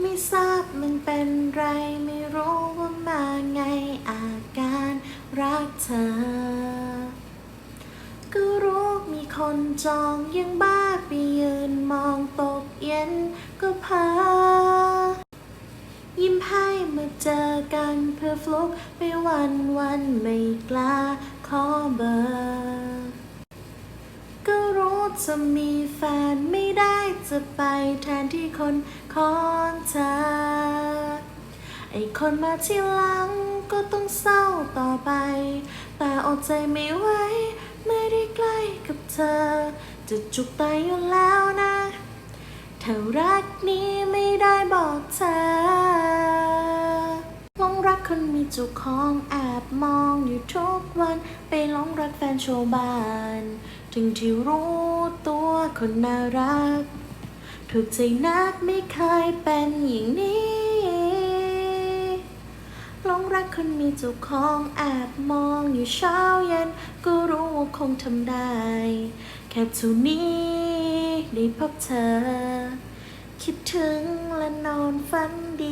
ไม่ทราบมันเป็นไรไม่รู้ว่ามาไงอาการรักเธอ ก็รู้มีคนจองยังบ้าไปยืนมองตกเย็นก็พา ยิ้มให้มาเจอกันเพื่อฟลุกไปวันวันไม่กล้าขอเบอร์ จะมีแฟนไม่ได้จะไปแทนที่คนของเธอ ไอคนมาที่หลังก็ต้องเศร้าต่อไป แต่อดใจไม่ไหวไม่ได้ใกล้กับเธอ จะจุกตายอยู่แล้วนะถ้ารักนี้ไม่ได้บอกเธอหลงรักคนมีจุกของแอบมองอยู่ทุกวัน ไปหลงรักแฟนโชว์บ้าน ถึงที่รู้ตัวคนน่ารัก ถูกใจนักไม่เคยเป็นอย่างนี้หลงรักคนมีเจ้าของแอบมองอยู่เช้าเย็น ก็รู้ว่าคงทำได้ แค่เท่านี้ได้พบเธอ คิดถึงและนอนฝันดี